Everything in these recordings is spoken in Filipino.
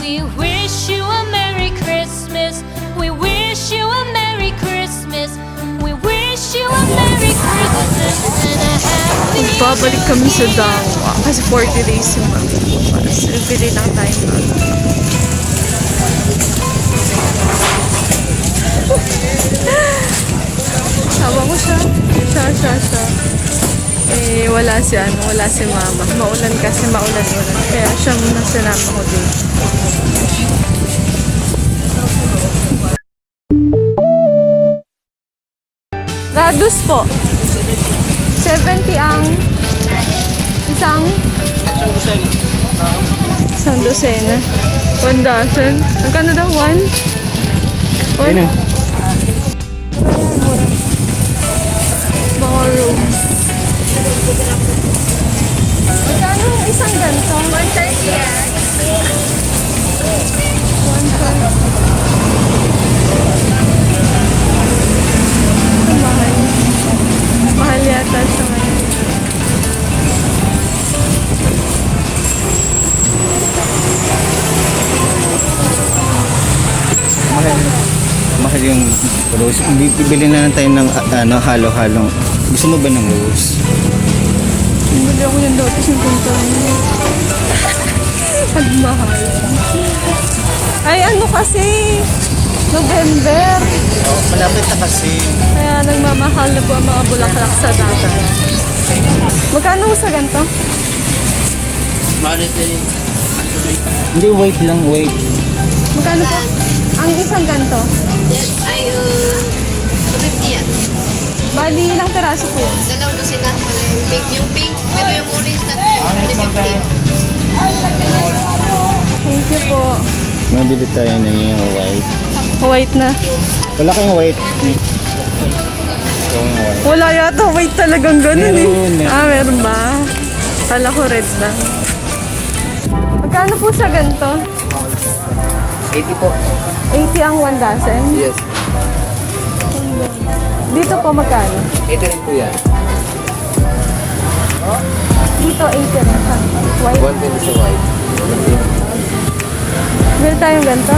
We wish you a Merry Christmas. We wish you a Merry Christmas. We wish you a Merry Christmas and a Happy Babalik kami sa Dangwa kasi 40 days yung kami bukas. Eh, bili lang tayo nun. Sawa ko siya. Siya, siya, siya. Eh, wala si ano, wala si mama. Maulan kasi, maulan-ulan. Kaya siya muna sinama ko din. Radus po. 70 ang isang isang dosena. 1,000. Magkano daw? 1? 1? Mga rooms. Magkano ang isang ganito? 130 yan. 130. Mahal. Mahal yata siya ngayon. Mahal. Mahal yung rose. Bi- Bibili na lang tayo ng ano, halo-halong. Gusto mo ba ng rose? Bumili ako yung dati yung punta niya. Ang mahal. Ay, ano kasi? November. Oh, malapit na kasi. Kaya nagmamahal na po ang mga bulaklak sa data. Magkano sa ganito? Hindi, wait lang, wait. Magkano po? Ang isang ganito? Yes, ay, uh, 250 yan. Bali, ilang teraso po yun? Dalaw Mabili tayo ng yung white. White na. Wala kayong white. Yung white. Wala yata white talagang ganun Meron, eh. meron. Ah, meron ba? Kala ko red na. Magkano po sa ganito? 80 po. 80 ang 1 dozen? Yes. Dito po magkano? 80 rin po yan. Dito 80 rin ha? White? 120 sa white. Meron tayong ganito?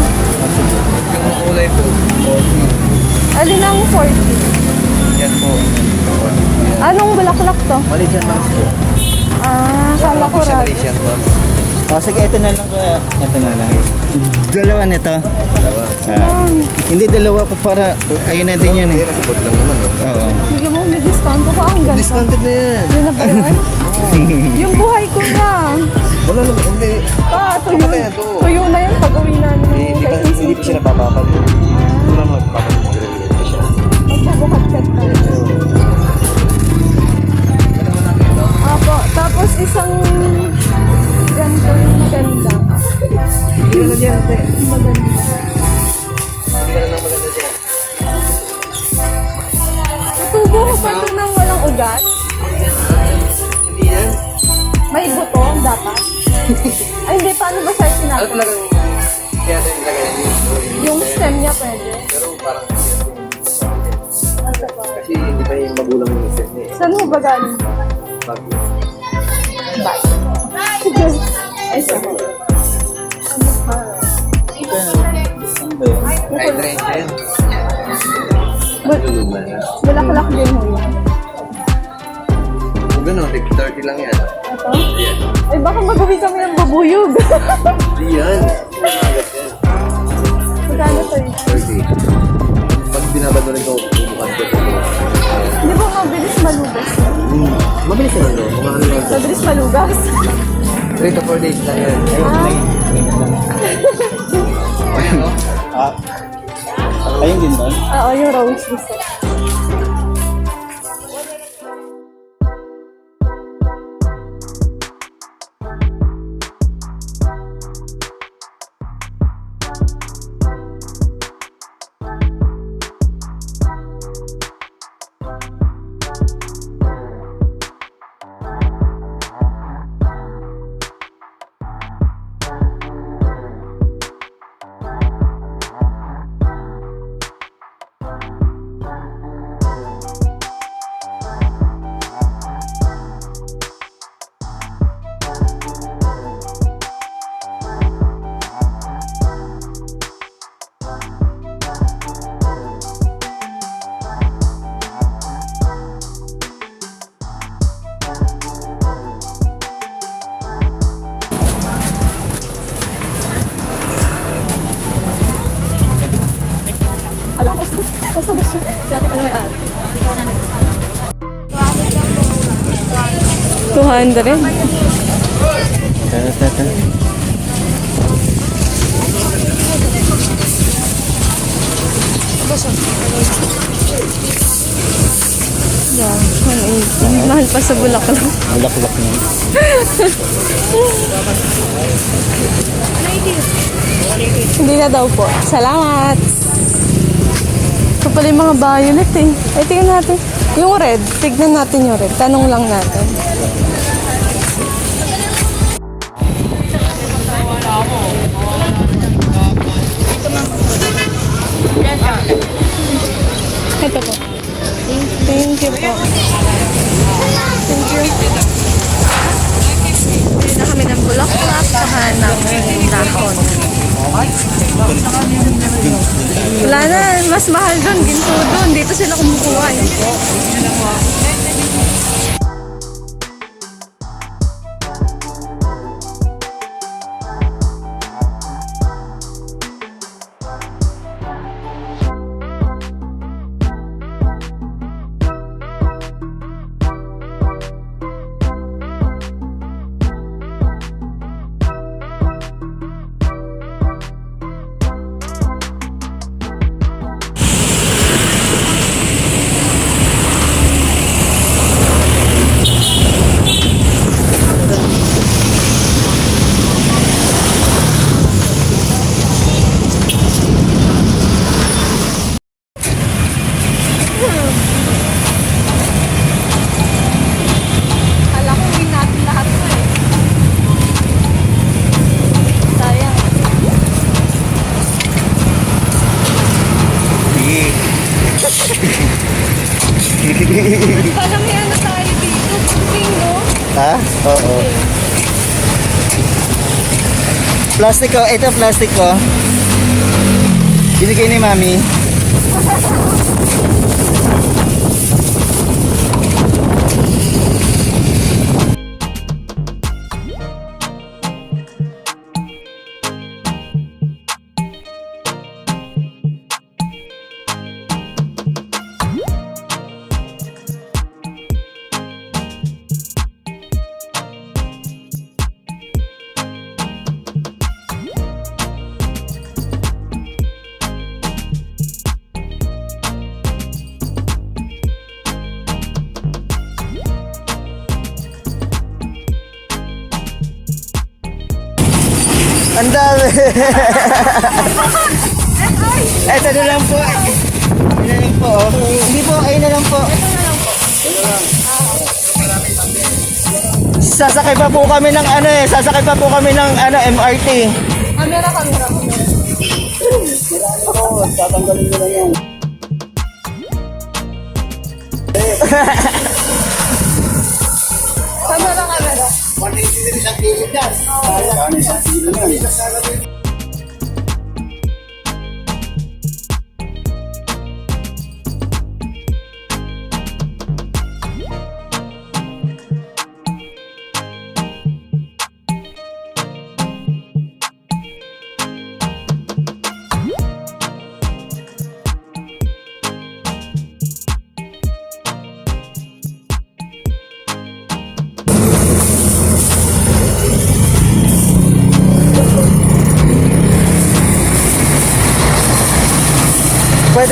Yung kulay po. Alin ang 40? Yan po. Anong bulaklak to? Malaysian Max po. Ah, kala ko red. Malaysian Max. Oh, sige, ito na lang kuya. Ito na lang. Dalawa nito. Dalawa. Ah, hindi dalawa po para ayun na din yan eh. Support lang naman, no? Ah. Oo. Sige mo, may discount ko ang ganito. Discounted na yan. Yun na ba yun? yung buhay ko na. Wala naman, hindi. Ah, tuyo, Ano to? tuyo na yun pag uwi namin. Hindi, hindi pa, hindi pa siya napapapal. Hindi naman magpapal. siya. Magbubukat-kat tayo. Apo, tapos isang galing? Pag Bye. Ay, ay train yan. Bul- Luluma na. Bulaklak din mo yun. Tig 30 lang yan. Ito? Ay, baka magawi kami ng babuyog. Hindi yan. Yan. Magkano yun? 30. Pag binabad mo rin ko, bumukan ko. Di ba mabilis malugas? Hmm. Mabilis naman doon. Mga ano lang. Mabilis malugas? 3 to 4 days lang yan. Ayun, no? Ah, ayun din ba? Oo, yung rose gusto. Two hundred. Tara, tara, tara. Yeah, 180. Mahal pa sa Bulacan. Bulak-bulak na. Hindi na daw po. Salamat! Ito pala yung mga violet eh. Ay, tingnan natin. Yung red, tignan natin yung red. Tanong lang natin. Thank you po. Thank you. Bili na kami ng bulaklak saka ng dahon. Wala na, mas mahal doon, ginto doon. Dito sila kumukuha eh. Plastic ko. Ito plastic ko. Binigay ni Mami. Ito na lang po. Ito na lang po. oh. Hindi po, ayun na lang po. Sasakay pa po kami ng ano eh. Sasakay pa po kami ng ano, MRT. Camera, camera, camera. Tatanggalin mo lang yan. Camera, camera.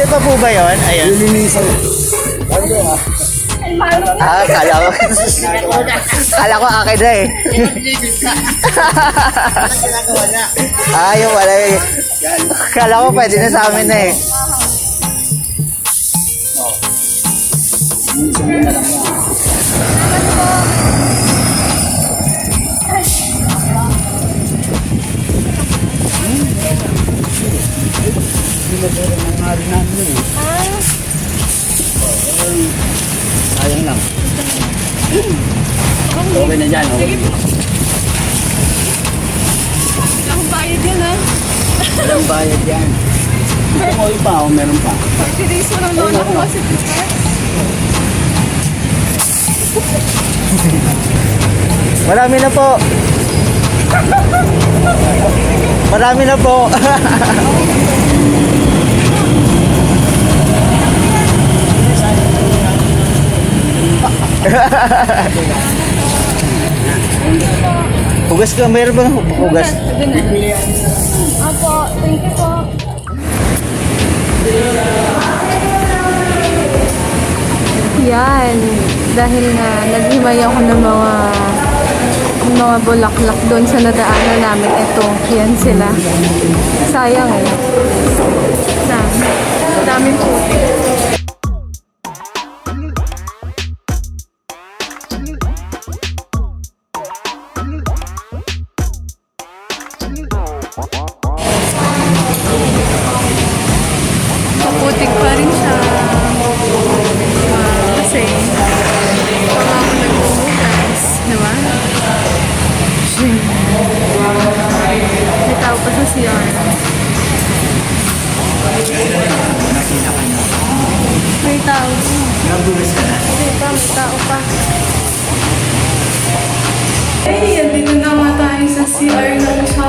Pwede pa po ba yun? Ayan. Lilinisan. Ah, kala ko. kala ko akin na eh. ah, yung wala eh. Kala ko pwede na sa amin na eh. Sayang lang. Okay na dyan. Okay. Ang bayad yan ha. Walang bayad yan. Gusto mo pa o meron pa? Today's mo ng lola ko kasi. Marami na po. Marami na po. Hugas ka, mayroon ba ng hugas? Opo, thank you po. Yan, dahil na naghimay ako ng mga mga bulaklak doon sa nadaanan namin. Ito, yan sila. Sayang eh. Dami. Daming puti.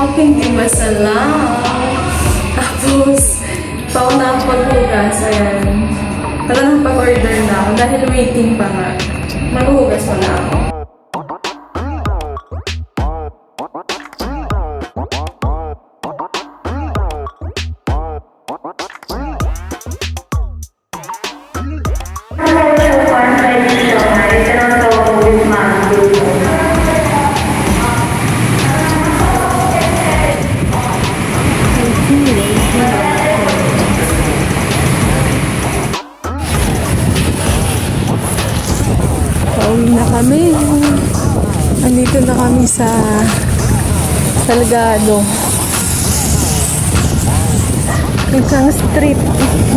Shopping di masalang. Tapos, pauna ako paghugas, ayan. Parang pag-order na ako dahil waiting pa nga. Maghuhugas mo na ako. Pauwi na kami. Andito na kami sa Salgado. Isang street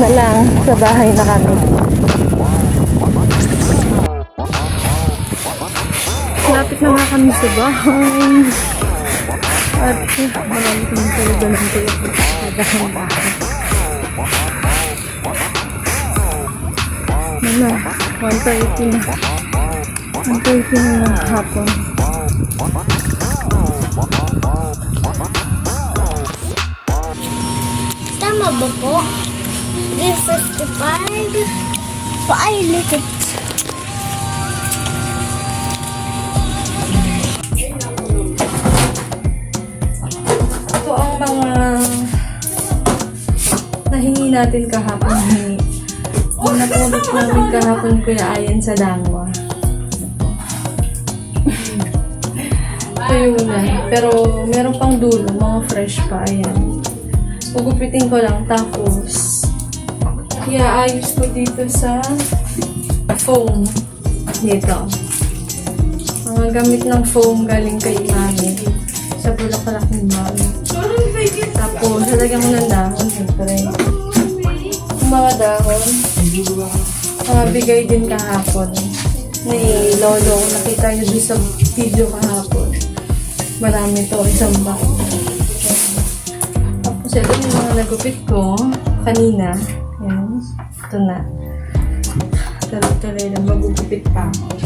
na lang sa bahay na kami. Lapit na nga kami sa bahay. At marami kami talaga ng tulog sa bahay. Ano, 1.30 na. 1.30 na ng hapon. Tama ba po? 355? Pailikot. Ito ang mga nahingi natin kahapon. Yung napulot namin kahapon kuya ayan sa dangwa. Yung una. Pero meron pang dulo, mga fresh pa. Ayan. Ugupitin ko lang. Tapos, iaayos ko dito sa foam. Dito. Mga gamit ng foam galing kay mami. Sa bulaklak ni mami. Tapos, lalagyan ko ng dahon, siyempre. Yung mga dahon, mga bigay din kahapon. Ni Lolo, nakita niyo doon sa video kahapon. Marami to, isang bag. Tapos, ito yung mga nagupit ko kanina. Yan. Ito na. Tuloy-tuloy lang, magugupit pa ako.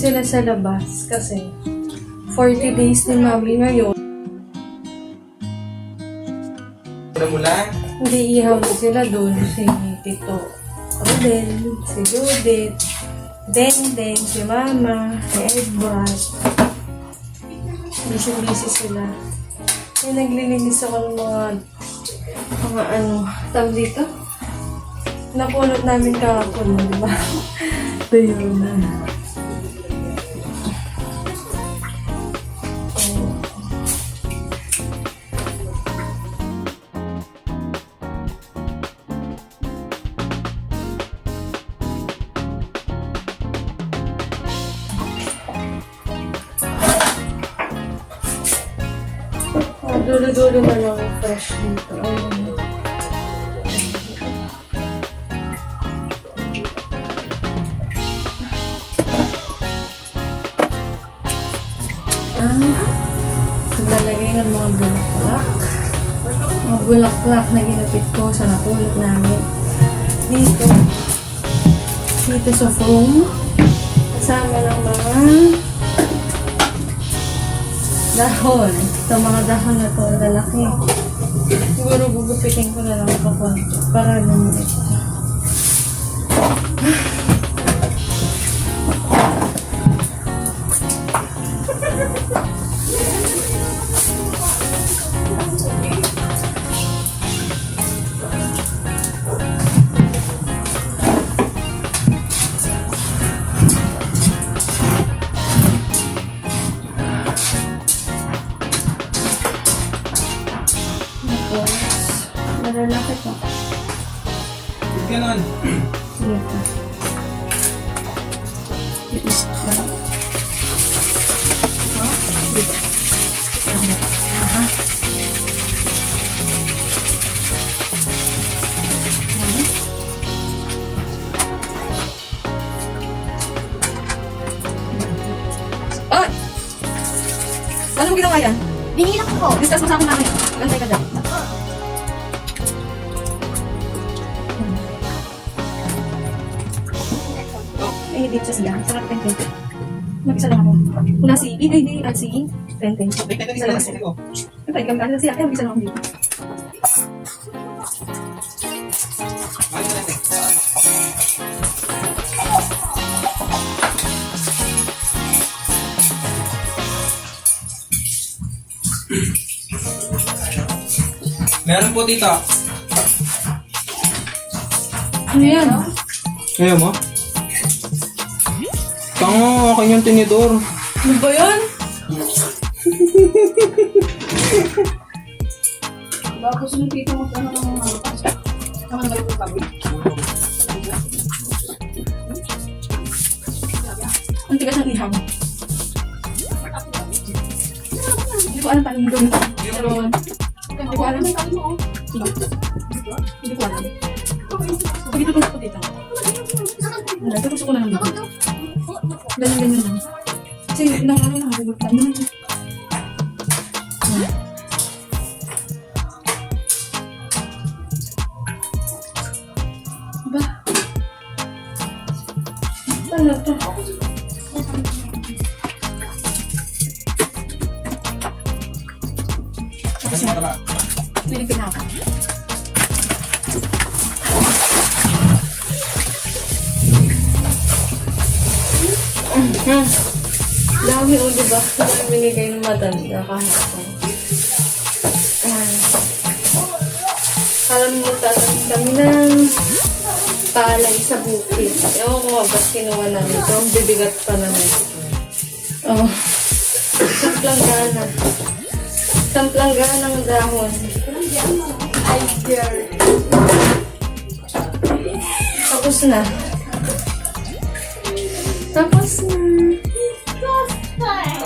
Sila sa labas kasi 40 days ni Mami ngayon. Hindi ihaw sila doon. Si Tito Rodel, si Judith, Dendeng, si Mama, si Edward. Busy-busy sila. Kaya naglilinis ako ng mga mga ano, tawag dito? Napulot namin kahapon, di ba? Ito yun fresh dito. Ayun. Ano ah, naglalagay ng mga bulaklak. Mga bulaklak na ginapit ko sa napulot namin. Dito. Dito sa foam. Kasama ng mga dahon. Ito mga dahon na to, lalaki. Siguro gugupitin ko na lang ito konti para lumit. Anong ginawa yan? Binilak ko. Discuss mo sa akin namin. Gantay ka dyan. Eh, dito sa sila. Sarap tenten. Mag-isa lang ako. Una si ay, di, at si tenten. Isa lang ako. Ay, kami kasi siya. Kaya mag-isa lang ako dito. Meron po dito. Ano yan? Kaya mo? Tango, akin yung tinidor. Ano ba yan? Baka gusto nung tito mo ano ng mga Tama na ba kami? Ang tigas ng ihaw. Hindi ko alam paano yung gawin. Pero, hindi ko alam. Hindi ko alam. Pag ito ko dito. Gusto ko na lang dito. Ganyan, ganyan lang. Kasi araw na ako, lang matanda kahapon. Ayan. Alam mo, tatanim kami ng palay sa bukid. Ewan ko ba't kinuha namin ito. Ang bibigat pa naman. Oh. Samplanggana. Samplanggana ng dahon. Ay, dear. Tapos na. Tapos na.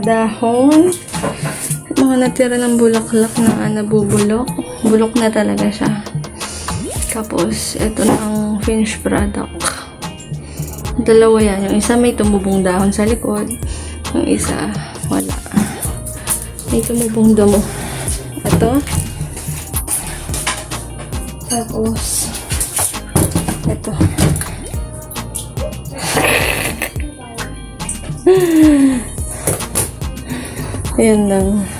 mga dahon. Mga natira ng bulaklak na ah, nabubulok. Bulok na talaga siya. Tapos, ito na ang finished product. Dalawa yan. Yung isa may tumubong dahon sa likod. Yung isa, wala. May tumubong damo. Ito. Tapos, ito. Ayan lang.